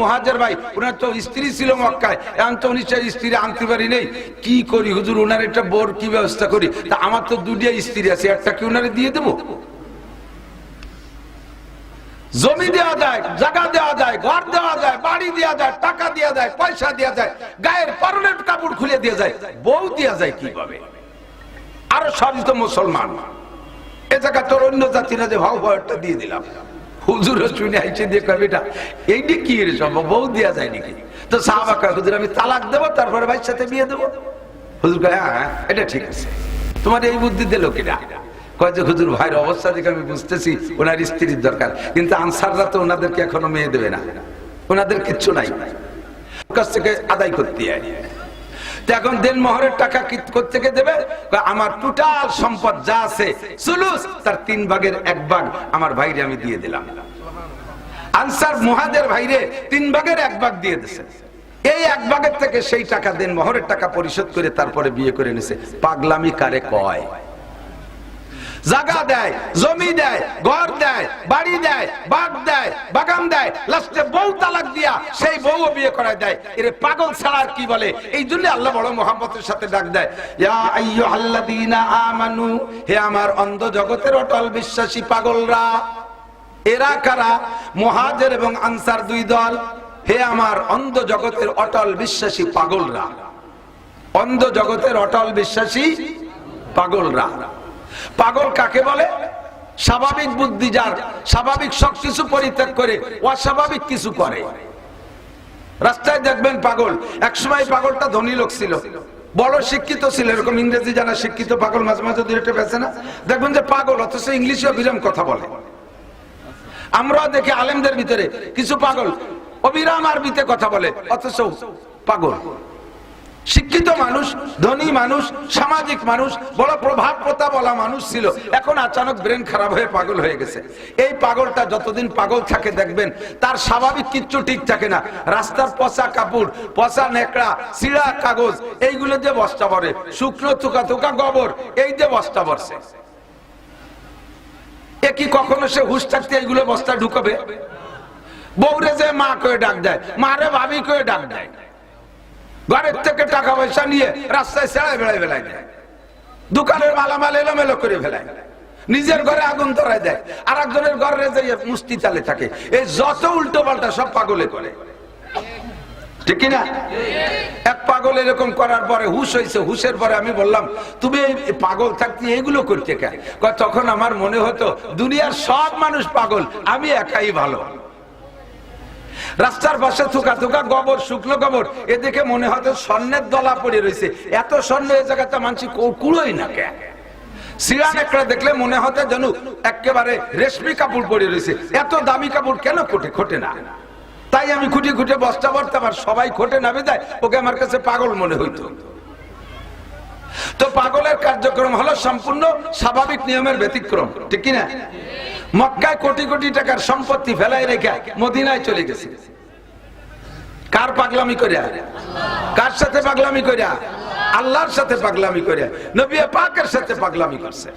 মহাজের ভাই, ওনার তো স্ত্রী ছিল মক্কায়। এখন তো উনি স্ত্রী আনতে পারি নেই। কি করি? হুজুর, ওনার একটা বোর কি ব্যবস্থা করি? তা আমার তো দুটিয়া স্ত্রী আছে, একটা কি ওনারে দিয়ে দেবো? জমি দেওয়া যায়, জায়গা দেওয়া যায়, ঘর দেওয়া যায়, বাড়ি দেওয়া যায়, টাকা দেওয়া যায়, পয়সা দেওয়া যায়, গায়ের পরনের কাপড় খুলে দেওয়া যায়, বউ দেওয়া যায় কীভাবে? আরও সবই তো মুসলমান। এ জায়গা তোর অন্য জাতিরা যে ভাও ভাওটা দিয়ে দিলাম। হুজুর শুনে আইছে দিয়ে কবিটা এইটি কি রে সব বউ দেওয়া যায় নাকি? তো সাহাবা কয় হুজুর আমি তালাক দেবো তারপরে ভাইয়ের সাথে বিয়ে দেবো। হুজুর কয় হ্যাঁ হ্যাঁ, এটা ঠিক আছে। তোমার এই বুদ্ধি দিল কিনা? কয় যে হুজুর ভাইয়ের অবস্থা দেখে আমি বুঝতেছি ওনার স্ত্রীর দরকার। কিন্তু আনসাররা তো ওনাদেরকে এখনও মেয়ে দেবে না। ওনাদের কিচ্ছু নাই। কাছ থেকে আদায় করতে এখন দেন মহরের টাকা থেকে দেবে? আমার টোটাল সম্পদ যা আছে, সুলুস, তার তিন ভাগের এক ভাগ আমার ভাইরে আমি দিয়ে দিলাম। আনসার মুহাদের ভাইরে তিন ভাগের এক ভাগ দিয়ে দিছে। এই এক ভাগের থেকে সেই টাকা দেন মহরের টাকা পরিশোধ করে তারপরে বিয়ে করে নিছে। পাগলামি কারে কয়? জায়গা দেয়, জমি দেয়, ঘর দেয়, বাড়ি দেয় বাগ দেয়, বাগান দেয়, লাস্টে বউ তালাক দিয়া সেই বউ বিয়ে করায় দেয়। এর পাগল ছাড়া কি বলে? এই জন্য আল্লাহ বড় মোহাম্মতের সাথে ডাক দেয়। আমানু, হে আমার অন্ধ জগতের অটল বিশ্বাসী পাগলরা, এরা কারা? মুহাজির এবং আনসার দুই দল, হে আমার অন্ধ জগতের অটল বিশ্বাসী পাগলরা। অন্ধ জগতের অটল বিশ্বাসী পাগলরা। পাগল কাকে বলে? স্বাভাবিক বুদ্ধি যার, স্বাভাবিক সবকিছু পরিত্যাগ করে, অস্বাভাবিক কিছু করে। রাস্তায় দেখবেন পাগল। একসময় পাগলটা ধনী লোক ছিল। বড় শিক্ষিত ছিল, এরকম ইংরেজি জানা শিক্ষিত পাগল মাঝে মাঝে একটা বেছে না। দেখবেন যে পাগল, অথচ ইংলিশে অবিরাম কথা বলে। আমরা দেখি আলেমদের ভিতরে কিছু পাগল, অবিরাম আরবিতে কথা বলে, অথচ পাগল। শিক্ষিত মানুষ, ধনী মানুষ, সামাজিক মানুষ, বড় প্রভাব প্রতা বলা মানুষ ছিল। এখন আচানক ব্রেন খারাপ হয়ে পাগল হয়ে গেছে। এই পাগলটা যতদিন পাগল থাকে দেখবেন, তার স্বাভাবিক কিচ্ছু ঠিক থাকে না। রাস্তার পচা কাপড়, পচা নেকড়া সিড়া কাগজ, এইগুলো দিয়ে বস্তা ভরে। শুকনো থুকা থুকা গোবর, এই দিয়ে বস্তা ভরছে। এ কি কখনো সে হুশ থাকতে এইগুলো বস্তা ঢুকাবে? বউরে যে মা কয়ে ডাক দেয়, মারে ভাবি কয়ে ডাক দেয়। ঘরের থেকে টাকা পয়সা নিয়ে রাস্তায় সেড়ায় বেড়ায় বেলায় দেয় দোকানের মালামাল এলোমেলো করে ফেলায় নিজের ঘরে আগুন ধরায় দেয়। আর একজনের ঘরে যে মুস্তি চালে থাকে। এই যত উল্টো পাল্টা সব পাগলে করে। ঠিক কিনা? এক পাগল এরকম করার পরে হুশ হয়েছে হুশের পরে আমি বললাম, তুমি পাগল থাকতে এগুলো করতে কে? তখন আমার মনে হতো দুনিয়ার সব মানুষ পাগল। আমি একাই ভালো। রাস্তার পাশে থুকা থুকা গোবর, শুকনো গোবর। এদিকে মনে হতো স্বর্ণের দলা পড়ে রয়েছে। এত স্বর্ণ এই জায়গাতে মানছি কুড়োই না কে? দেখলে মনে হতো যেন একেবারে রেশমি কাপড় পরে রয়েছে। এত দামি কাপড় কেন কোটে খোটে না। তাই আমি খুঁটি খুঁটে বস্তা ভরতাম আর সবাই খোটে নামে দেয়। ওকে আমার কাছে পাগল মনে হইতো। তো পাগলের কার্যক্রম হলো সম্পূর্ণ স্বাভাবিক নিয়মের ব্যতিক্রম। ঠিক কিনা? মক্কায় কোটি কোটি টাকার সম্পত্তি ফেলাই রেখে মদিনায় চলে গেছে। কার পাগলামি করিয়া? কার সাথে পাগলামি করিয়া? আল্লাহর সাথে পাগলামি করিয়া। নবী পাকের সাথে পাগলামি করছে।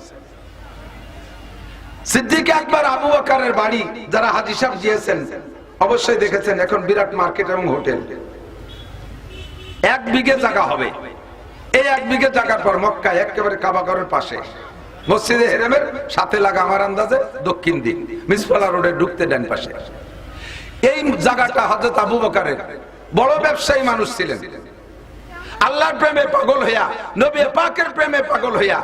সিদ্দিক একবার আবু আকারের বাড়ি যারা হাজি সাহেব অবশ্যই দেখেছেন এখন বিরাট মার্কেট এবং হোটেল। এক বিঘে জায়গা হবে। এই এক বিঘে জায়গার পর মক্কায় একেবারে কাবাগরের পাশে। মসজিদে হেরেমের সাথে লাগা আমার আন্দাজে দক্ষিণ দিক মিসফালা রোডে ঢুকতে ডান পাশে। এই জায়গাটা হজরত আবু বকারের। বড় ব্যবসায়ী মানুষ ছিলেন। আল্লাহর প্রেমে পাগল হইয়া, নবী পাকের প্রেমে পাগল হইয়া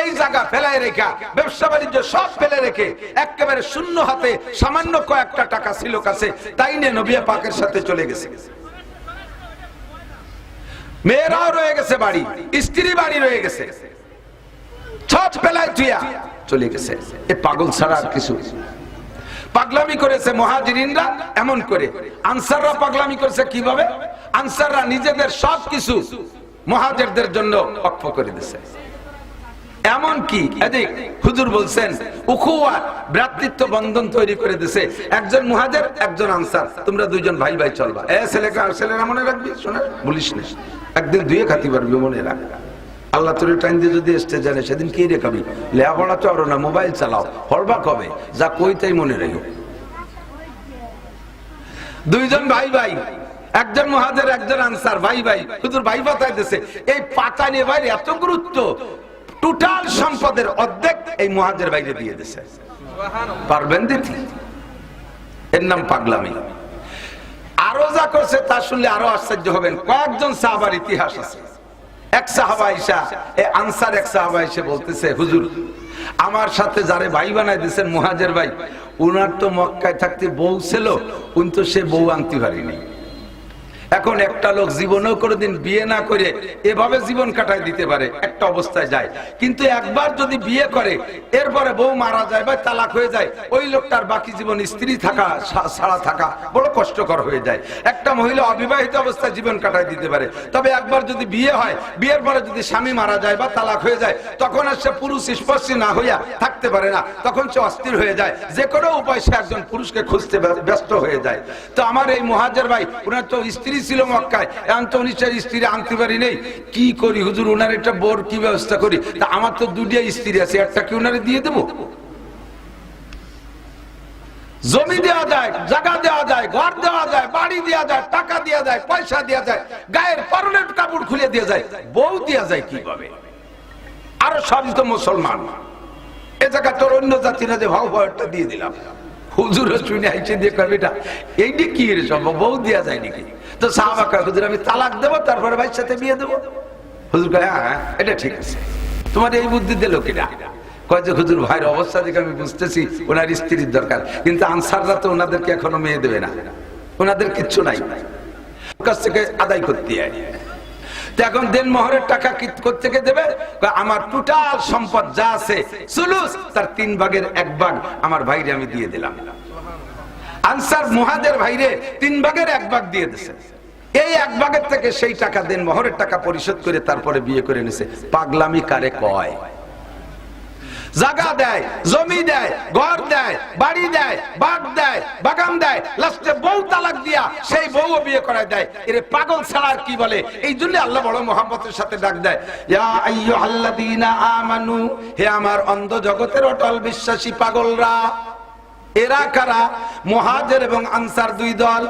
এই জায়গা ফেলাই রেখা, ব্যবসা বাণিজ্য সব ফেলে রেখে একেবারে শূন্য হাতে সামান্য কয়েকটা টাকা ছিল কাছে, তাই নিয়ে নবী পাকের সাথে চলে গেছে। মেয়েরাও রয়ে গেছে বাড়ি, স্ত্রী বাড়ি রয়ে গেছে। ছট পেলায় তুইয়া চলে গেছে। এ পাগল ছাড়া আর কিছু। পাগলামি করেছে মহাজিরিনরা, এমন করে। আনসাররা পাগলামি করেছে কীভাবে? আনসাররা নিজেদের সব কিছু মহাজেরদের জন্য অক্ষ করে দিছে। এমন কি? এদিক, হুজুর বলছেন উখুয়া ভ্রাতৃত্ব বন্ধন তৈরি করে দিছে। একজন মুহাজের, একজন আনসার। তোমরা দুইজন ভাই ভাই চলবা। এ ছেলেকে আর ছেলেরা মনে রাখবি? শোনা, বলিস না। একদিন দুয়ে খাতি পারবি মনে রাখ। আল্লাহ তোর টাইম দিয়ে যদি এসতে জানে সেদিন কি রেখাবি লেখাপড়া চড়ো না মোবাইল চালাও হরবা কবে যা কই তাই মনে রেখো। দুইজন ভাই ভাই, একজন মহাজের, একজন আনসার, ভাই ভাই, হুজুর ভাই পাতায় দিছে। এই পাতা নিয়ে ভাই এত গুরুত্ব। টোটাল সম্পদের অর্ধেক এই মহাজের বাইরে দিয়ে দিছে। পারবেন দিতে? এর নাম পাগলামি। আরও যা করছে তা শুনলে আরও আশ্চর্য হবেন। কয়েকজন সাহাবার ইতিহাস আছে। এক সাহাবা এ আনসার এক সাহাবা এসে বলতেছে, হুজুর, আমার সাথে যারে ভাই বানাই দিয়েছেন মহাজের ভাই, উনার তো মক্কায় থাকতে বউ ছিল, উনি তো সে বউ আনতে পারিনি। এখন একটা লোক জীবনেও কোনোদিন বিয়ে না করে এভাবে জীবন কাটায় দিতে পারে, একটা অবস্থায় যায়। কিন্তু একবার যদি বিয়ে করে, এরপরে বউ মারা যায় বা তালাক হয়ে যায়, ওই লোকটার বাকি জীবন স্ত্রী থাকা ছাড়া থাকা বড় কষ্টকর হয়ে যায়। একটা মহিলা অবিবাহিত অবস্থায় জীবন কাটায় দিতে পারে। তবে একবার যদি বিয়ে হয়, বিয়ের পরে যদি স্বামী মারা যায় বা তালাক হয়ে যায়, তখন আর সে পুরুষ স্পর্শী না হইয়া থাকতে পারে না। তখন সে অস্থির হয়ে যায়। যে কোনো উপায় সে একজন পুরুষকে খুঁজতে ব্যস্ত হয়ে যায়। তো আমার এই মহাজের ভাই ওনার তো স্ত্রী ছিল মক্কায়। এখন তো উনি স্ত্রী আনতে পারি নেই। কি করি? হুজুর ওনার একটা বোর কি ব্যবস্থা করি? তা আমার তো দুটিয়া স্ত্রী আছে, একটা কি ওনারে দিয়ে দেবো? জমি দেওয়া যায়, জায়গা দেওয়া যায়, ঘর দেওয়া যায়, বাড়ি দেওয়া যায়, টাকা দেওয়া যায়, পয়সা দেওয়া যায়, গায়ের পরনের কাপড় খুলে দেওয়া যায়, বউ দেওয়া যায় কীভাবে? আরও সব তো মুসলমান। এ জায়গা তোর অন্য জাতিরা যে ভাও ভাওটা দিয়ে দিলাম। হুজুর শুনে আইছে, দিয়ে কবে এটা এইটি কি রে সম্ভব? বউ দেওয়া যায় নাকি? তো সাহাবাকা হুজুর আমি তালাক দেবো তারপরে ভাইয়ের সাথে বিয়ে দেবো। হুজুর কয় হ্যাঁ হ্যাঁ, এটা ঠিক আছে। তোমার এই বুদ্ধি দিল কিনা? কয় যে হুজুর ভাইয়ের অবস্থা দেখে আমি বুঝতেছি ওনার স্ত্রীর দরকার। কিন্তু আনসাররা তো ওনাদেরকে এখনও মেয়ে দেবে না। ওনাদের কিচ্ছু নাই। কাছ থেকে আদায় করতে হয় এখন দেন মোহরের টাকা থেকে দেবে? আমার টোটাল সম্পদ যা আছে সুলুস তার তিন ভাগের এক ভাগ আমার ভাইরে আমি দিয়ে দিলাম। আনসার মুহাদের ভাইরে তিন ভাগের এক ভাগ দিয়ে দিছে। এই এক ভাগের থেকে সেই টাকা দেন, মোহরের টাকা পরিশোধ করে তারপরে বিয়ে করে নিছে। পাগলামি কারে কয়? জায়গা দেয়, জমি দেয়, ঘর দেয়, বাড়ি দেয় দেয়, বাগান দেয়, লাস্টে বউ তালাক দিয়া সেই বউ বিয়ে করায় দেয়। পাগল ছাড়া কি বলে? এই জন্য আল্লাহ বড় মোহাম্মতের সাথে ডাক দেয়। ইয়া আমানু, হে আমার অন্ধ জগতের অটল বিশ্বাসী পাগলরা এরা কারা? মুহাজির এবং আনসার দুই দল।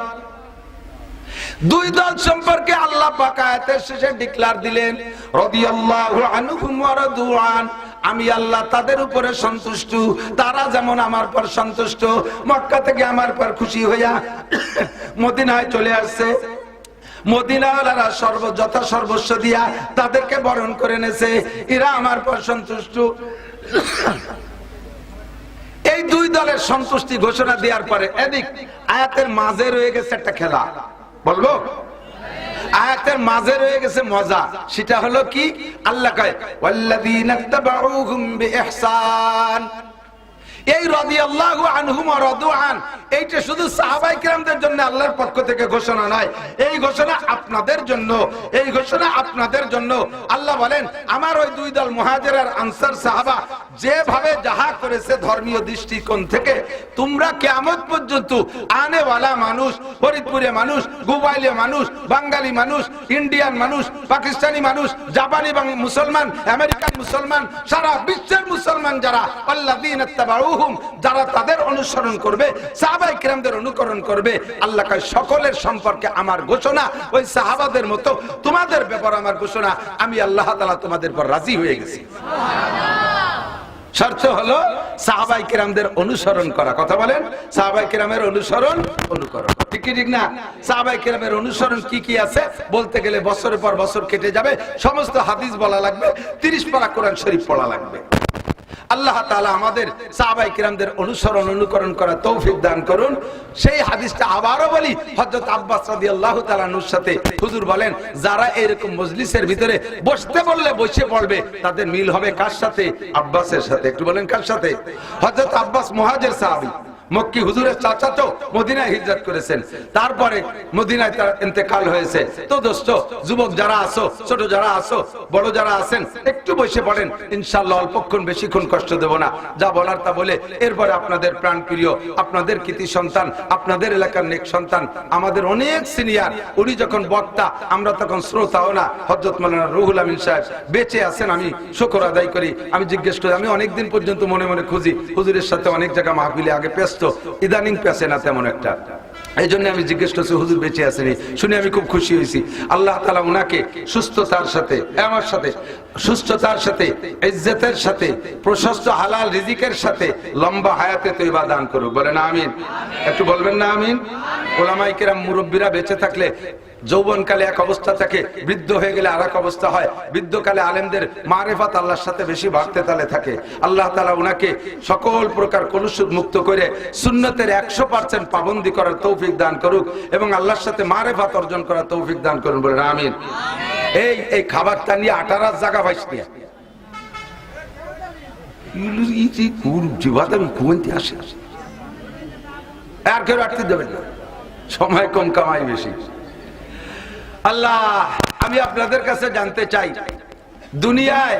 দুই দল সম্পর্কে আল্লাহ পাক শেষে ডিক্লার দিলেন, রাদিয়াল্লাহু রাদুআন আমি আল্লাহ তাদের উপরে সন্তুষ্ট, তারা যেমন আমার পর সন্তুষ্ট, মক্কা থেকে আমার পর খুশি হইয়া মদিনায় চলে আসছে। মদিনাওয়ালারা সর্ব, যথা সর্বস্ব দিয়া তাদেরকে বরণ করে নেছে এরা আমার পর সন্তুষ্ট। এই দুই দলের সন্তুষ্টি ঘোষণা দেওয়ার পরে এদিক আয়াতের মাঝে রয়ে গেছে একটা খেলা। বলব? আয়াতের মাঝে রয়ে গেছে মজা। সেটা হলো কি? আল্লাহ কয়, ওয়াল্লাযীনা তাবাউহুম বিইহসান। এই রাদিয়াল্লাহু আনহুম ওয়া রাদুআন, এইটা শুধু সাহাবায়ে কিরামদের জন্য আল্লাহর পক্ষ থেকে ঘোষণা নয়। এই ঘোষণা আপনাদের জন্য, এই ঘোষণা আপনাদের জন্য। আল্লাহ বলেন, আমার ওই দুই দল মুহাজির আনসার সাহাবা যেভাবে যাহা করেছে ধর্মীয় দৃষ্টিকোণ থেকে, তোমরা কেমন পর্যন্ত আনেওয়ালা মানুষ, ফরিদপুরে মানুষ গুবাইলে মানুষ, বাঙালি মানুষ, ইন্ডিয়ান মানুষ, পাকিস্তানি মানুষ, জাপানি মুসলমান, আমেরিকান মুসলমান, সারা বিশ্বের মুসলমান যারা, আল্লাযীন ইত্তাবাউহুম যারা তাদের অনুসরণ করবে, সাহাবায়ে কিরামদের অনুকরণ করবে, আল্লাহ সকলের সম্পর্কে আমার ঘোষণা, ওই সাহাবাদের মতো তোমাদের ব্যাপার আমার ঘোষণা, আমি আল্লাহ তাআলা তোমাদের পর রাজি হয়ে গেছি। শর্ত হলো সাহাবাই কিরামদের অনুসরণ করা। কথা বলেন সাহাবাই কিরামের অনুসরণ, অনুকরণ। ঠিক ঠিক না? সাহাবাই কিরামের অনুসরণ কি কি আছে? বলতে গেলে বছরের পর বছর কেটে যাবে, সমস্ত হাদিস বলা লাগবে, তিরিশ পারা কোরআন শরীফ পড়া লাগবে। আল্লাহ তালা আমাদের সাহাবাই কিরামদের অনুসরণ, অনুকরণ করা তৌফিক দান করুন। সেই হাদিসটা আবারও বলি হজরত আব্বাস রাজি আল্লাহ নুর সাথে হুজুর বলেন, যারা এরকম মজলিসের ভিতরে বসতে বললে বসে পড়বে, তাদের মিল হবে কার সাথে? আব্বাসের সাথে। একটু বলেন কার সাথে? হজরত আব্বাস মহাজের সাহাবী। মক্কি হুজুরের চাচা তো মদিনায় হিজরত করেছেন। তারপরে মদিনায় তার ইন্তেকাল হয়েছে। তো দোস্ত, যুবক যারা আসো ছোট যারা আসো বড় যারা আছেন, একটু বসে পড়েন। ইনশাআল্লাহ অল্পক্ষণ বেশিক্ষণ কষ্ট দেব না। যা বলার তা বলে, এরপরে আপনাদের প্রাণ প্রিয় আপনাদের কৃতি সন্তান, আপনাদের এলাকার নেক সন্তান, আমাদের অনেক সিনিয়র, উনি যখন বক্তা, আমরা তখন শ্রোতাও না। হজরত মালানা রুহুল আমিন সাহেব, বেঁচে আছেন আমি, শুকর আদায় করি। আমি জিজ্ঞেস করি, আমি অনেকদিন পর্যন্ত মনে মনে খুঁজি, হুজুরের সাথে অনেক জায়গা মাহফিলে আগে পেস্ত ইদানিং পেছে না তেমন একটা। এই জন্য আমি জিজ্ঞেস করছি, হুজুর বেঁচে আসেনি শুনে আমি খুব খুশি হয়েছি। আল্লাহ তালা উনাকে সুস্থতার সাথে, আমার সাথে, সুস্থতার সাথে, ইজ্জতের সাথে, প্রশস্ত হালাল রিজিকের সাথে লম্বা হায়াতে তৈবা দান করুক। বলেন আমিন। একটু বলবেন না আমিন? ওলামাইকেরাম মুরব্বীরা বেঁচে থাকলে যৌবনকালে এক অবস্থা থাকে, বৃদ্ধ হয়ে গেলে আর এক অবস্থা হয়। বৃদ্ধকালে আলেমদের মারেফাত আল্লাহর সাথে বেশি বাড়তে তালে থাকে। আল্লাহ তালা উনাকে সকল প্রকার কলুষুদ মুক্ত করে সুন্নতের একশো পার্সেন্ট পাবন্দি করার তৌফিক দান করুক এবং আল্লাহর সাথে মারেফাত অর্জন করার তৌফিক দান করুন বলেন আমিন। এই এই খাবারটা নিয়ে আটারার জায়গা পাইস নিয়ে। আর কেউ রাখতে দেবেন না। সময় কম, কামাই বেশি। আল্লাহ, আমি আপনাদের কাছে জানতে চাই, দুনিয়ায়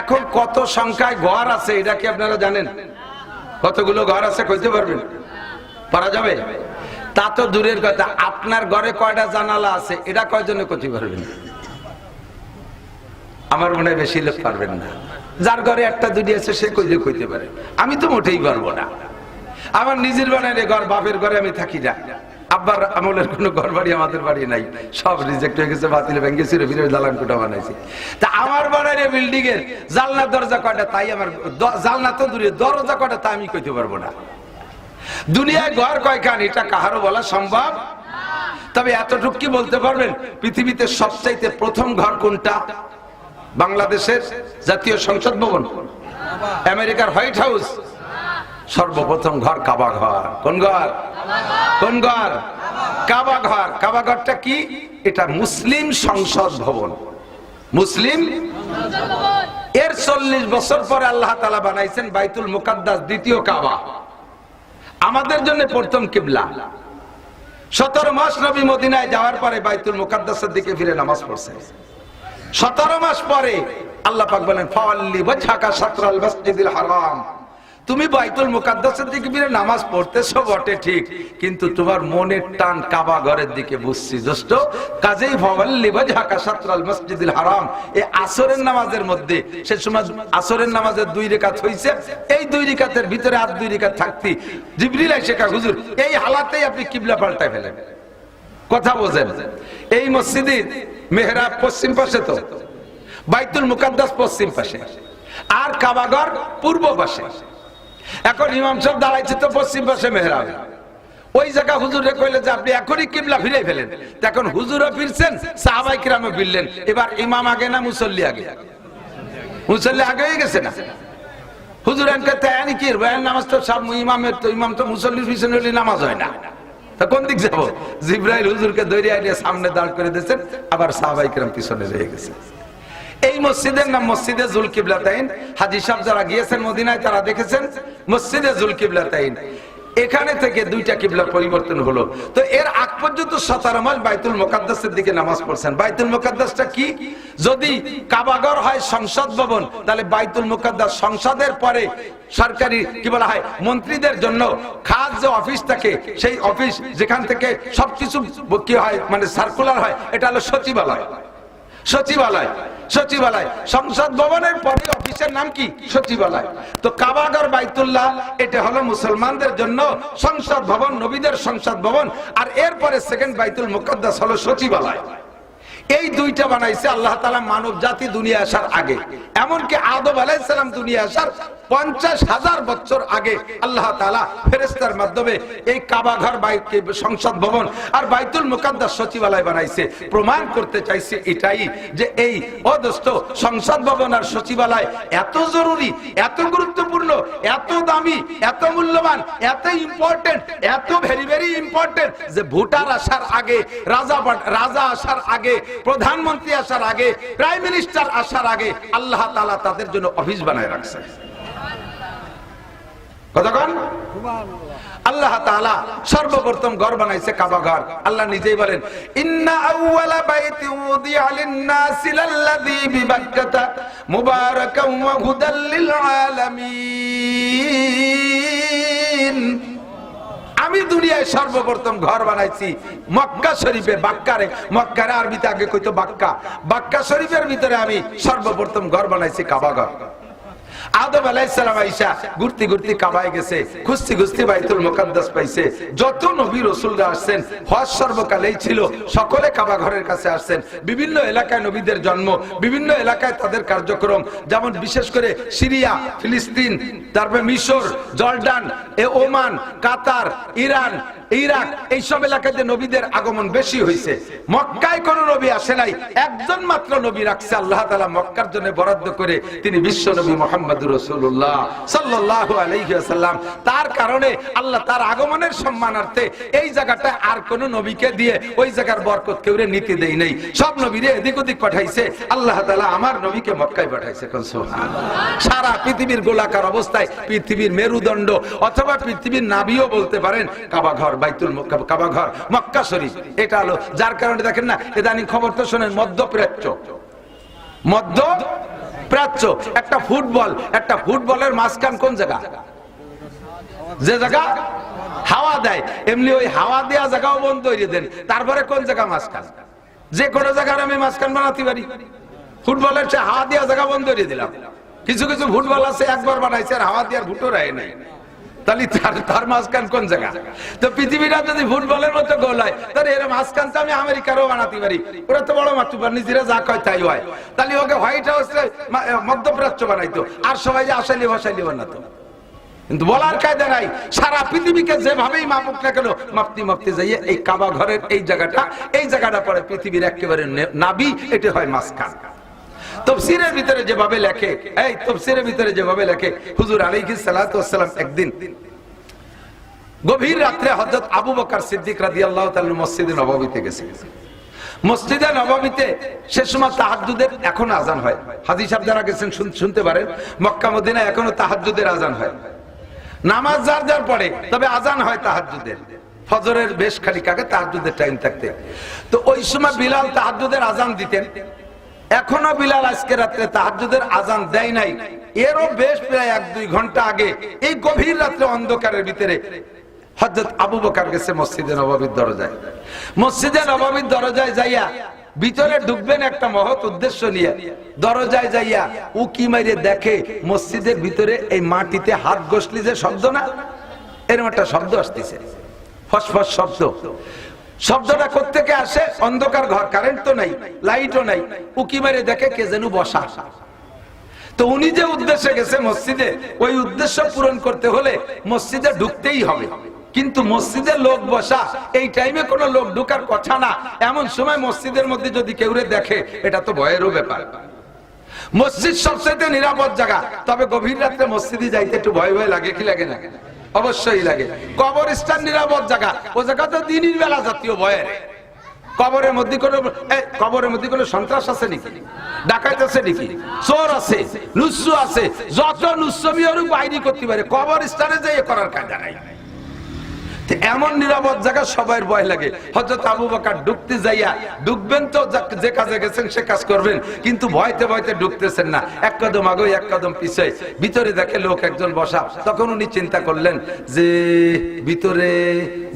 এখন কত সংখ্যায় ঘর আছে, এটা কি আপনারা জানেন? কতগুলো ঘর আছে কইতে পারবেন? পারা যাবে? তা তো দূরের কথা, আপনার ঘরে কয়টা জানালা আছে, এটা কয়জনে করতে পারবেন? আমার মনে বেশি লোক পারবেন না। যার ঘরে একটা, দুটি আছে, সে কইলে কইতে পারে। আমি তো মোটেই পারব না। আমার নিজের বানায় ঘর, বাপের ঘরে আমি থাকি না। আব্বার আমলের কোনো ঘর বাড়ি আমাদের বাড়ি নাই। সব রিজেক্ট হয়ে গেছে, বাতিল ভেঙে ছিল ফিরে দালান কোটা বানাইছি। তা আমার বাড়ির বিল্ডিং এর জালনা দরজা কয়টা, তাই আমার জালনা তো দূরে, দরজা কয়টা, তা আমি কইতে পারব না। দুনিয়ায় ঘর কয়খান, এটা কাহারও বলা সম্ভব? তবে এতটুকু কি বলতে পারবেন? পৃথিবীতে সবচাইতে প্রথম ঘর কোনটা? বাংলাদেশের জাতীয় সংসদ ভবন। আমেরিকার হোয়াইট হাউস। সর্বপ্রথম ঘর কাবা ঘর কোন ঘর? কোন ঘর? কাবা ঘর কাবা ঘরটা কি? এটা মুসলিম সংসদ ভবন। মুসলিম? এর চল্লিশ বছর পরে আল্লাহ তালা বানাইছেন বাইতুল মুকাদ্দাস, দ্বিতীয় কাবা। আমাদের জন্য প্রথম কিবলা। সতেরো মাস নবী মদিনায় যাওয়ার পরে বাইতুল মুকাদ্দাসের দিকে ফিরে নামাজ পড়ছেন সতেরো মাস পরে আল্লাহ পাক বলেন, ফাওয়াল্লি ওয়াজহাকা শাতরাল মাসজিদিল হারাম। তুমি বাইতুল মুকাদ্দাসের দিকে ফিরে নামাজ পড়তেছো, বটে, ঠিক। কিন্তু তোমার মনের টান কাবা ঘরের দিকে বুঝছি, দোস্ত। কাজেই ফাওয়াল্লি ওয়াজহাকা শাতরাল মাসজিদিল হারাম। এই আসরের নামাজের মধ্যে, সে সময় আসরের নামাজের দুই রেখাত হইছে, এই দুই রেখাতের ভিতরে আর দুই রেখাত থাকতি। জিবরিল কা হুজুর, এই হালাতেই আপনি কিবলা পাল্টায় ফেলেন। কথা বোঝেন। এই মসজিদের মেহরাব পশ্চিম পাশে তো। বাইতুল মুকাদ্দাস পশ্চিম পাশে। আর কাবাগর পূর্ব পাশে। এখন ইমাম সাহেব দাঁড়াইছে তো পশ্চিম পাশে মেহরাব। ওই জায়গা হুজুরে কইলে যে আপনি এখনই কিবলা ফিরে ফেলেন। এখন হুজুরও ফিরছেন, সাহাবাই কিরামও ফিরলেন। এবার ইমাম আগে না মুসল্লি আগে? মুসল্লি আগে হয়ে গেছে না? হুজুর তায়ানি কি? নামাজ তো সব ইমামের তো, ইমাম তো মুসল্লির পিছনে হলে নামাজ হয় না। তা কোন দিক যাব? জিব্রাইল হুজুরকে দৈরি আইনে সামনে দাঁড় করে দিয়েছেন, আবার সাহাবাই কিরাম পিছনে রয়ে গেছে। এই মসজিদের নাম মসজিদে জুল কিবলাতাইন হাজি সাহেব যারা গিয়েছেন মদিনায়, তারা দেখেছেন মসজিদে জুল কিবলাতাইন এখানে থেকে দুইটা কিবলা পরিবর্তন হলো। তো এর আগ পর্যন্ত সতেরো মাস বাইতুল মোকাদ্দাসের দিকে নামাজ পড়ছেন। বাইতুল মোকাদ্দাসটা কি? যদি কাবাগর হয় সংসদ ভবন, তাহলে বাইতুল মোকাদ্দাস সংসদের পরে সরকারি, কি বলা হয়, মন্ত্রীদের জন্য খাস যে অফিস থাকে, সেই অফিস যেখান থেকে সবকিছু কি হয় মানে সার্কুলার হয়, এটা হলো সচিবালয়। সচিবালয়। সচিবালয়। সংসদ ভবনের পরে অফিসের নাম কি? সচিবালয়। তো কাবাগর বাইতুল্লাহ, এটা হলো মুসলমানদের জন্য সংসদ ভবন, নবীদের সংসদ ভবন, আর এরপরে সেকেন্ড বাইতুল মুকদ্দাস হলো সচিবালয়। এই দুইটা বানাইছে আল্লাহ তালা মানব জাতি দুনিয়া আসার আগে। এমনকি আদব আলাইসালাম দুনিয়া আসার পঞ্চাশ হাজার বছর আগে আল্লাহ তালা ফেরেস্তার মাধ্যমে এই কাবা ঘর সংসদ ভবন আর বাইতুল মুকাদ্দাস সচিবালয় বানাইছে। প্রমাণ করতে চাইছে এটাই যে এই অদস্ত সংসদ ভবন আর সচিবালয় এত জরুরি, এত গুরুত্বপূর্ণ, এত দামি, এত মূল্যবান, এত ইম্পর্টেন্ট এত ভেরি ভেরি ইম্পর্টেন্ট যে ভোটার আসার আগে, রাজা রাজা আসার আগে, প্রধানমন্ত্রী আসার আগে প্রাইম মিনিস্টার আসার আগে আল্লাহ তালা তাদের জন্য অফিস বানায় রাখছে। আল্লাহ তাআলা সর্বপ্রথম ঘর বানাইছে কাবা ঘর। আল্লাহ নিজেই বলেন আমি দুনিয়ায় সর্বপ্রথম ঘর বানাইছি মক্কা শরীফে, বাক্কারে। মক্কারে আরবিতে আগে কইতো বাক্কা। বাক্কা শরীফের ভিতরে আমি সর্বপ্রথম ঘর বানাইছি কাবা ঘর। আদম আলাইসালাম আইসা ঘুরতে ঘুরতে কাবায় গেছে, খুঁজতে খুঁজতে বাইতুল মুকাদ্দাস পাইছে। যত নবী রসুলরা আসছেন, হজ সর্বকালেই ছিল, সকলে কাবা ঘরের কাছে আসছেন। বিভিন্ন এলাকায় নবীদের জন্ম, বিভিন্ন এলাকায় তাদের কার্যক্রম, যেমন বিশেষ করে সিরিয়া, ফিলিস্তিন, তারপরে মিশর, জর্ডান, এ ওমান, কাতার, ইরান ইরাক, এইসব এলাকাতে নবীদের আগমন বেশি হয়েছে। মক্কায় কোন নবী আসে নাই। একজন মাত্র নবী রাখছে, আল্লাহ তালা মক্কার জন্য বরাদ্দ করে তিনি বিশ্ব নবী মোহাম্মদ রসুল্লাহ সাল্লাহ আলহিহাসাল্লাম তার কারণে আল্লাহ তার আগমনের সম্মানার্থে এই জায়গাটা আর কোন নবীকে দিয়ে ওই জায়গার বরকত কেউ নীতি দেই নেই। সব নবীরে এদিক ওদিক পাঠাইছে। আল্লাহ তালা আমার নবীকে মক্কায় পাঠাইছে সারা পৃথিবীর গোলাকার অবস্থায় পৃথিবীর মেরুদণ্ড অথবা পৃথিবীর নাবিও বলতে পারেন, কাবা ঘর বাইতুল কাবা ঘর, মক্কা শরীফ। এটা হলো, যার কারণে দেখেন না খবর তো শোনেন, মধ্যপ্রাচ্য। মধ্য প্রাচ্য একটা ফুটবল, একটা ফুটবলের মাঝখান কোন জায়গা? যে জায়গা? হাওয়া দেয়। এমনি ওই হাওয়া দেওয়া জায়গাও বন্ধ হয়ে দেন। তারপরে কোন জায়গা মাঝখান? যে কোনো জায়গার আমি মাঝখান বানাতে পারি। ফুটবলের সে হাওয়া দেওয়া জায়গা বন্ধ করে দিলাম। কিছু কিছু ফুটবল আছে, একবার বানাইছে আর হাওয়া দেওয়ার ভুটো রায় নাই। তাহলে তার তার মাঝখান কোন জায়গা? তো পৃথিবীটা যদি ফুটবলের মতো গোল হয়, তাহলে এর মাঝখান তো আমি আমেরিকারও বানাতে পারি। ওরা তো বড় নিজেরা যা কয় তাই হয়। তাহলে ওকে হোয়াইট মধ্যপ্রাচ্য বানাইতো। আর সবাই যে আসাইলি বসাইলি বানাতো কিন্তু বলার কায়দা নাই। সারা পৃথিবীকে যেভাবেই মাপুক না কেন, মাপতি মাপতে যাইয়ে এই কাবা ঘরের এই জায়গাটা এই জায়গাটা পরে পৃথিবীর একেবারে নাবি, এটা হয় মাঝখান। তফসিরের ভিতরে যেভাবে লেখে, এই তফসিরের ভিতরে যেভাবে লেখে, হুজুর আলাইহিস সালাতু ওয়াসসালাম একদিন গভীর রাত্রে হযরত আবু বকর সিদ্দিক রাদিয়াল্লাহু তাআলা মসজিদে নববীতে গেছে। মসজিদে নববীতে সে সময় তাহাজ্জুদের এখন আজান হয়। হাজী সাহেব যারা গেছেন শুনতে পারেন, মক্কা মদিনা এখনও তাহাজ্জুদের আজান হয়। নামাজ যার যার পড়ে, তবে আজান হয় তাহাজ্জুদের। ফজরের বেশ খালি কাকে তাহাজ্জুদের টাইম থাকতে। তো ওই সময় বিলাল তাহাজ্জুদের আজান দিতেন। এখনও বিলাল আজকে রাত্রে তাহাজ্জুদের আজান দেয় নাই। এরও বেশ প্রায় এক দুই ঘণ্টা আগে এই গভীর রাত্রে অন্ধকারের ভিতরে হযরত আবু বকর গেছে মসজিদে নববীর দরজায়। মসজিদে নববীর দরজায় যাইয়া ভিতরে ঢুকবেন একটা মহৎ উদ্দেশ্য নিয়ে। দরজায় যাইয়া উকি মাইরে দেখে মসজিদের ভিতরে এই মাটিতে হাত ঘষলি যে শব্দ না? এরকম একটা শব্দ আসতেছে। ফসফস শব্দ। শব্দটা কোত্থেকে আসে? অন্ধকার ঘর কারেন্ট তো নাই লাইটও নাই। উকি মারে দেখে কে যেন বসা। তো উনি যে উদ্দেশ্যে গেছে মসজিদে, ওই উদ্দেশ্য পূরণ করতে হলে মসজিদে ঢুকতেই হবে। কিন্তু মসজিদে লোক বসা, এই টাইমে কোনো লোক ঢুকার কথা না। এমন সময় মসজিদের মধ্যে যদি কেউ দেখে, এটা তো ভয়েরও ব্যাপার। মসজিদ সবচেয়ে নিরাপদ জায়গা। তবে গভীর রাত্রে মসজিদে যাইতে একটু ভয় ভয় লাগে, কি লাগে না? অবশ্যই লাগে। কবরস্থান নিরাপদ জায়গা। ও জায়গা তো দিনের বেলা জাতীয় ভয়ের কবরের মধ্যে কোনো কবরের মধ্যে কোনো সন্ত্রাস আছে নাকি? ডাকাত আছে নাকি? চোর আছে, লুচ্ছু আছে, যত লুচ্ছমি বাইরি করতে পারে কবর স্থানে যেয়ে করার কাজ নাই। এমন নিরাপদ জায়গা সবাই ভয় লাগে। হযরত আবু বকর ঢুকতে যাইয়া ঢুকবেন তো যে কাজে গেছেন সে কাজ করবেন, কিন্তু ভয়তে ভয়তে ঢুকতেছেন না। এক কদম আগে এক কদম পিছে ভিতরে দেখে লোক একজন বসা, তখন উনি চিন্তা করলেন যে, ভিতরে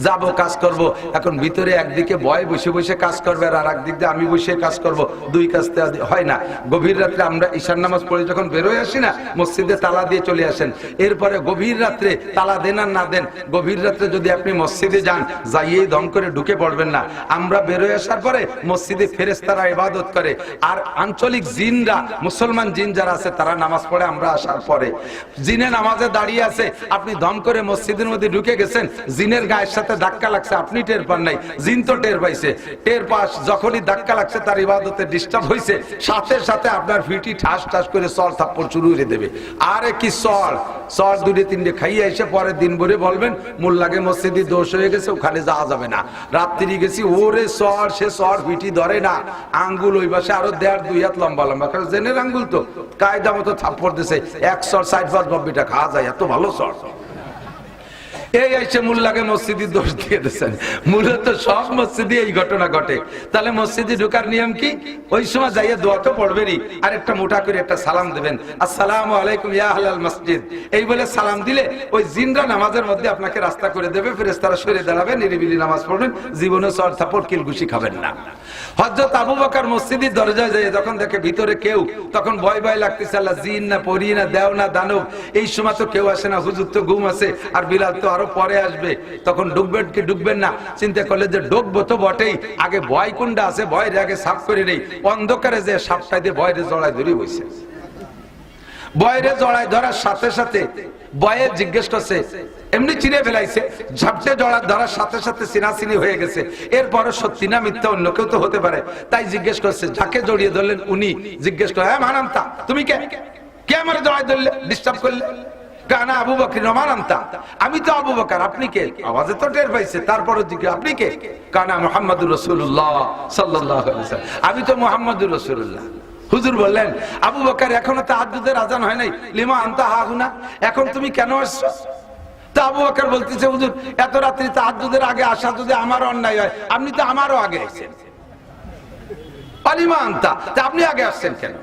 যাব, কাজ করব। এখন ভিতরে একদিকে ভয় বসে বসে কাজ করবে আর একদিক দিয়ে আমি বসে কাজ করব। দুই কাজতে হয় না। গভীর রাত্রে আমরা ঈশান নামাজ পড়ে যখন বেরোয় আসি না, মসজিদে তালা দিয়ে চলে আসেন। এরপরে গভীর রাত্রে তালা দেন আর না দেন, গভীর রাত্রে যদি আপনি মসজিদে যান যাইয়ে দম করে ঢুকে পড়বেন না। আমরা বেরোয় আসার পরে মসজিদে ফেরেস্তারা ইবাদত করে। আর আঞ্চলিক জিনরা, মুসলমান জিন যারা আছে, তারা নামাজ পড়ে আমরা আসার পরে। জিনে নামাজে দাঁড়িয়ে আছে, আপনি দম করে মসজিদের মধ্যে ঢুকে গেছেন, জিনের গায়ের সাথে ধাক্কা লাগছে, আপনি টের পান নাই, জিন তো টের পাইছে। টের পাস, যখনই ধাক্কা লাগছে, তার ইবাদতে ডিস্টার্ব হয়েছে সাথে সাথে আপনার ফিটি ঠাস ঠাস করে সল থাপ্পড় শুরু করে দেবে। আরে কি সল সল দুটি তিনটে খাইয়ে এসে পরের দিন ভরে বলবেন মোল্লাগে মসজিদে দোষ হয়ে গেছে, ওখানে যাওয়া যাবে না। রাত্রি গেছি, ওরে সর সে সর পিটি ধরে না। আঙ্গুল ওই পাশে আরও দেড়, দুই হাত লম্বা লম্বা। কারণ জেনের আঙ্গুল তো। কায়দা মতো থাপ্পড় দিছে। এক সর সাইড পাঁচ বাবিটা খাওয়া যায়, এত ভালো সর এই এসে দোষ দিয়ে মূলত সব মসজিদে এই ঘটনা ঘটে। তাহলে মসজিদে ঢোকার নিয়ম কি? ওই সময় দোয়া তো পড়বেনই। আর একটা মোটা করে একটা সালাম দেবেন। আসসালামু আলাইকুম ইয়া মসজিদ। এই বলে সালাম দিলে ওই জিনরা নামাজের মধ্যে আপনাকে রাস্তা করে দেবে, ফেরেশতারা সরে দাঁড়াবে, নিরিবিলি নামাজ পড়বেন জীবনে চর থাপড় কিল ঘুষি খাবেন না। হযরত আবু বকর মসজিদের দরজায় যায় যখন দেখে ভিতরে কেউ, তখন ভয় ভয় লাগতেছে, আল্লাহ জিন না পরি না দেও না দানব। এই সময় তো কেউ আসে না, হুজুর তো ঘুম আছে, আর বিলাল তো আরও পরে আসবে। তখন ডুববেন কি ডুববেন না? চিন্তা করলে যে ডুববো তো বটেই। আগে ভয় কোনটা আছে, ভয়ের আগে সাফ করে নেই। অন্ধকারে যে সাপটাই দিয়ে ভয়ের জড়ায় ধরে বসে বয়রে জড়ায় ধরার সাথে সাথে বয়ে জিজ্ঞেস করছে, এমনি চিনে ফেলাইছে? ঝাপটে জড়া ধরার সাথে সাথে চিনাচিনি হয়ে গেছে। এরপরে সত্যি না মিথ্যা অন্য কেউ তো হতে পারে। তাই জিজ্ঞেস করছে, যাকে জড়িয়ে ধরলেন উনি? জিজ্ঞেস করে হ্যাঁ মানান্তা, তুমি কে? কে আমার জড়াই ধরলে? ডিস্টার্ব করলে? কানা আবু বকর রমানান্তা। আমি তো আবু বকর, আপনি কে? আওয়াজে তো টের পাইছে তারপরে জিজ্ঞেস আপনি কে? কানা মুহাম্মাদুর আলাইহি ওয়াসাল্লাম। আমি তো মুহাম্মাদুর রাসূলুল্লাহ। হুজুর বললেন, আবু বকর, এখনও তো আদ্যুদের আজান হয় নাই। লিমা আনতা হাহুনা? এখন তুমি কেন আসছো? তা আবু বকর বলতেছে, হুজুর, এত রাত্রি তো আদ্যুদের আগে আসা যদি আমার অন্যায় হয়, আপনি তো আমারও আগে আসছেন। অলিমা আনতা, তা আপনি আগে আসছেন কেন?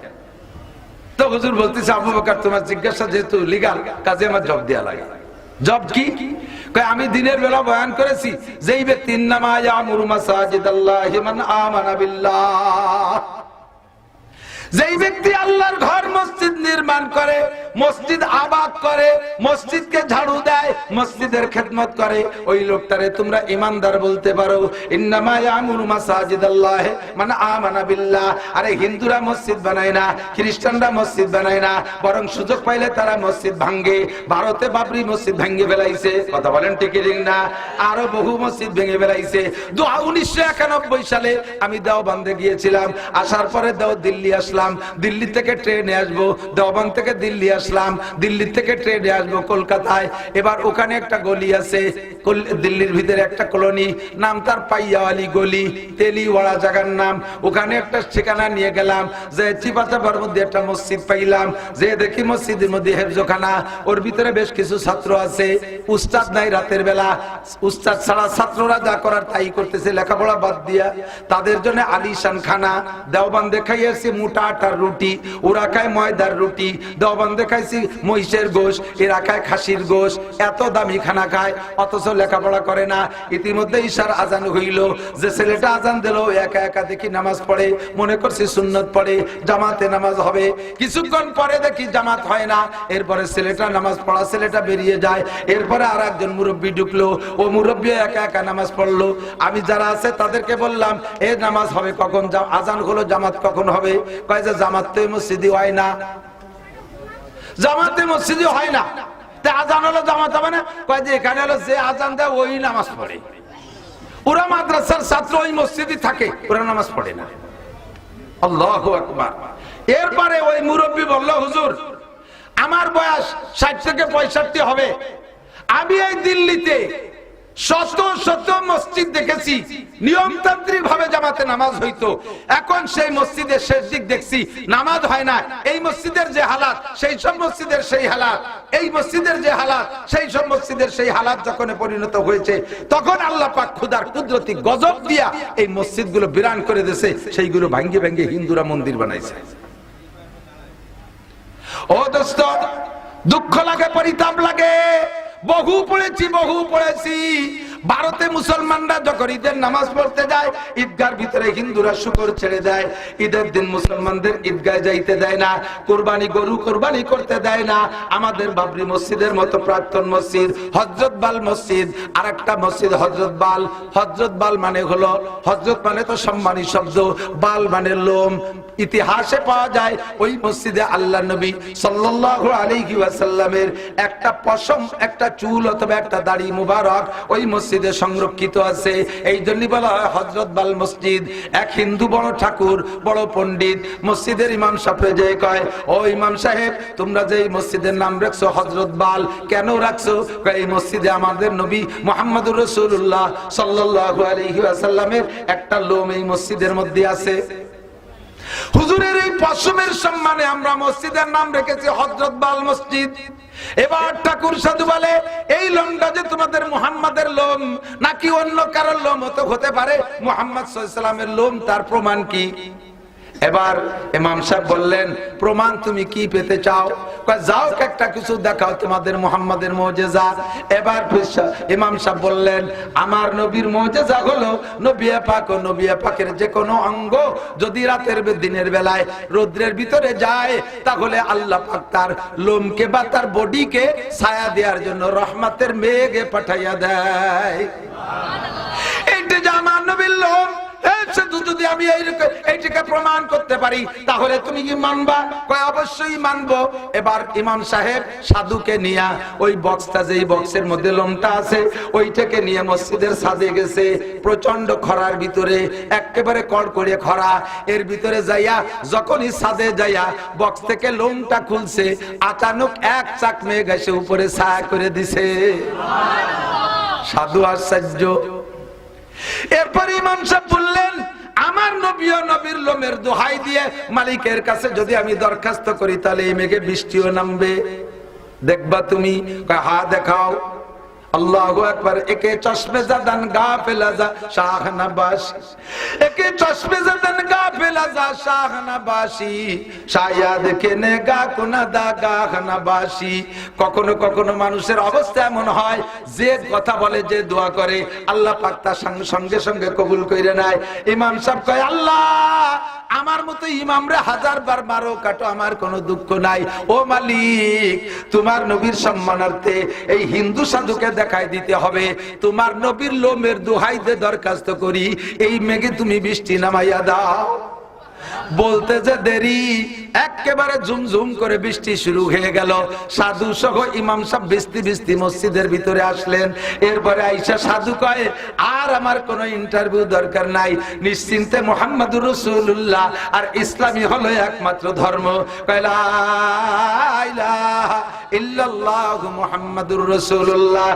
তো হুজুর বলতেছে, আবু বকর, তোমার জিজ্ঞাসা যেহেতু লিগাল কাজে আমার জব দেওয়া লাগে। জব কি? আমি দিনের বেলা বয়ান করেছি, যেই ব্যক্তি নামা মাসাজিদ আল্লাহ মান আমানা বিল্লাহ। যেই ব্যক্তি আল্লাহর ঘর মসজিদ নির্মাণ করে, মসজিদ আবাদ করে, মসজিদকে ঝাড়ু দেয়, মসজিদের খেদমত করে, ওই লোকটারে তোমরা ইমানদার বলতে পারো আরে হিন্দুরা মসজিদ বানায় না, খ্রিস্টানরা মসজিদ বানায় না, বরং সুযোগ পাইলে তারা মসজিদ ভাঙ্গে। ভারতে বাবরি মসজিদ ভেঙে ফেলাইছে, কথা বলেন টিকিরিং না? আরও বহু মসজিদ ভেঙে ফেলাইছে। উনিশশো একানব্বই সালে আমি দেওবন্দে গিয়েছিলাম, আসার পরে দেও দিল্লি আসলাম। দিল্লি থেকে ট্রেনে আসব, দেওবন্দ থেকে দিল্লি আসলাম, দিল্লি থেকে ট্রেনে আসব কলকাতায়। এবার ওখানে একটা গলি আছে দিল্লির ভিতরে একটা কলোনি, নাম তার পাইয়াওয়ালি গলি, তেলিওয়াড়া জায়গার নাম। ওখানে একটা ঠিকানা নিয়ে গেলাম, যে চিপাচাপার মধ্যে একটা মসজিদ পাইলাম, যে দেখি মসজিদের মধ্যে হেফজোখানা। ওর ভিতরে বেশ কিছু ছাত্র আছে, উস্তাদ নাই রাতের বেলা। উস্তাদ ছাড়া ছাত্ররা যা করার তাই করতেছে, লেখাপড়া বাদ দিয়া। তাদের জন্য আলিশান খানা দেওবান দেখাইয়াছি মোটা আটার রুটি, ওরা খায় ময়দার রুটি। দেওবান দেখাইছি, মহিষের গোশ, এরা খায় খাসির গোশ। এত দামি খানা খায়, অথচ লেখাপড়া করে না। ইতিমধ্যে ঈশার আজান হইল। যে ছেলেটা আজান দিল, একা একা দেখি নামাজ পড়ে, মনে করছি সুন্নত পড়ে, জামাতে নামাজ হবে। কিছুক্ষণ পরে দেখি জামাত হয় না। এরপরে ছেলেটা নামাজ পড়া ছেলেটা বেরিয়ে যায়। এরপরে আর একজন মুরব্বী ঢুকলো। ও মুরব্বী একা একা নামাজ পড়ল। আমি যারা আছে তাদেরকে বললাম, এ নামাজ হবে কখন? আজান হলো, জামাত কখন হবে? কয় যে জামাত মসজিদে হয় না। জামাতে মসজিদে হয় না। তা আজান হলো জামাত হবে না? কয় যে এখানে হলো যে আজান দেয়, ওই নামাজ পড়ে। ওরা মাদ্রাসার ছাত্র, ওই মসজিদে থাকে, ওরা নামাজ পড়ে না। আল্লাহ আকবার। এরপরে ওই মুরব্বী বলল, হুজুর, আমার বয়স ষাট থেকে পঁয়ষট্টি হবে। আমি এই দিল্লিতে শত শত মসজিদ দেখেছি। নিয়মতান্ত্রিক ভাবে জামাতে নামাজ হইতো। এখন সেই মসজিদের শেষ দিক দেখছি। নামাজ হয় না। এই মসজিদের যে হালাত, সেই সব মসজিদের সেই হালাত। এই মসজিদের যে হালাত, সেই সব মসজিদের সেই হালাত যখন পরিণত হয়েছে, তখন আল্লাহ পাক খুদার কুদরতি গজব দিয়া এই মসজিদগুলো বিরান করে দিয়েছে। সেইগুলো ভাঙ্গে ভাঙ্গে হিন্দুরা মন্দির বানাইছে। ও দোস্ত, দুঃখ লাগে, পরিতাপ লাগে। বহু পড়েছি বহু পড়েছি। ভারতে মুসলমানরা যখন ঈদের নামাজ পড়তে যায়, ঈদগার ভিতরে হিন্দুরা শুকর ছেড়ে দেয়। ঈদের দিন মুসলমানদের ঈদগায় যাইতে দেয় না, কোরবানি গরু কোরবানি করতে দেয় না। আমাদের বাবরি মসজিদের মতো প্রাক্তন মসজিদ, হজরত বাল মসজিদ আর একটা মসজিদ হজরত বাল। হজরত বাল মানে হলো, হজরত মানে তো সম্মানী শব্দ, বাল মানে লোম। ইতিহাসে পাওয়া যায়, ওই মসজিদে আল্লাহ নবী সাল্লাল্লাহু আলাইহি ওয়াসাল্লামের একটা পশম, একটা চুল অথবা একটা দাড়ি মুবারক, ওই মসজিদে সংরক্ষিত আছে। এই জন্য বলা হয় হজরত বাল মসজিদ। এক হিন্দু বড় ঠাকুর, বড় পণ্ডিত। মসজিদের ইমাম সাহেব যে কয়, ও ইমাম সাহেব, তোমরা যে মসজিদের নাম রাখছো হজরত বাল, কেন রাখছো? এই মসজিদে আমাদের নবী মুহাম্মদুর রসুল্লাহ সাল্লাল্লাহু আলাইহি ওয়াসাল্লামের একটা লোম এই মসজিদের মধ্যে আছে। হুজুরের এই পশমের সম্মানে আমরা মসজিদের নাম রেখেছি হজরত বাল মসজিদ। এবার ঠাকুর সাধু বলে, এই লোমটা যে তোমাদের মুহাম্মাদের লোম, নাকি অন্য কারোর লোম হতে হতে পারে? মুহাম্মদ সাল্লামের লোম তার প্রমাণ কি? এবার ইমাম সাহেব বললেন, প্রমাণ তুমি কি পেতে চাও? যাও একটা কিছু দেখাও তোমাদের মুহাম্মাদের মৌজেজা। এবার ইমাম সাহেব বললেন, আমার নবীর মৌজেজা হলো নবী পাক ও নবী পাকের যে কোনো অঙ্গ। যদি রাতের দিনের বেলায় রৌদ্রের ভিতরে যায়, তাহলে আল্লাহ পাক তার লোমকে বা তার বডিকে ছায়া দেওয়ার জন্য রহমতের মেঘে পাঠাইয়া দেয়। এইটা যে আমার নবীর লোম এই শুধু যদি আমি এইটাকে প্রমাণ করতে পারি, তাহলে তুমি কি মানবা? কয়, অবশ্যই মানবো। এবার ইমাম সাহেব সাধুকে নিয়ে, ওই বক্সটা যেই বক্সের মধ্যে লোমটা আছে ওইটাকে নিয়ে মসজিদের সাদে গেছে প্রচণ্ড খরার ভিতরে, একেবারে কড়কড়িয়ে খরা। এর ভিতরে যাইয়া যখনই সাদে যাইয়া বক্স থেকে লোমটা খুলছে, আচানক এক চাক মেঘ এসে উপরে ছায়া করে দিছে। সাধু আশ্চর্য। এরপর ইমাম সাহেব বললেন, আমার নবী ও নবীর লোমের দোহাই দিয়ে মালিকের কাছে যদি আমি দরখাস্ত করি, তাহলে এই মেঘে বৃষ্টিও নামবে। দেখবা তুমি হা, দেখাও। আল্লাহু একে চশমে জাদান গা ফেলাজা শাহনা বাসি একে চশমে জাদান বাসি শায়াদ কেনে গা কোনা দা গাহনা বাসি কখনো কখনো মানুষের অবস্থা এমন হয়, যে কথা বলে, যে দোয়া করে, আল্লাহ পাক তার সঙ্গে সঙ্গে কবুল কইরে নেয়। ইমাম সাহেব কয়, আল্লাহ আমার মতো ইমামরা হাজার বার মারো, কাটো, আমার কোনো দুঃখ নাই। ও মালিক, তোমার নবীর সম্মানার্থে এই হিন্দু সাধুকে দেখাই দিতে হবে। তোমার নবীর লোমের দোহাইতে দরখাস্ত করি, এই মেঘে তুমি বৃষ্টি নামাইয়া দাও। বলতে যে দেরি, একেবারে ঝুমঝুম করে বৃষ্টি শুরু হয়ে গেল। সাধু সহ ইমাম সাহেব বৃষ্টি বৃষ্টি মসজিদের ভিতরে আসলেন। এরপরে আইসা সাধু কয়ে, আর আমার কোনো ইন্টারভিউ দরকার নাই। নিশ্চিন্তে মোহাম্মদুর রসুল্লাহ আর ইসলামী হলো একমাত্র ধর্ম। কয়লা ইল্লাল্লাহ মোহাম্মদুর রসুল্লাহ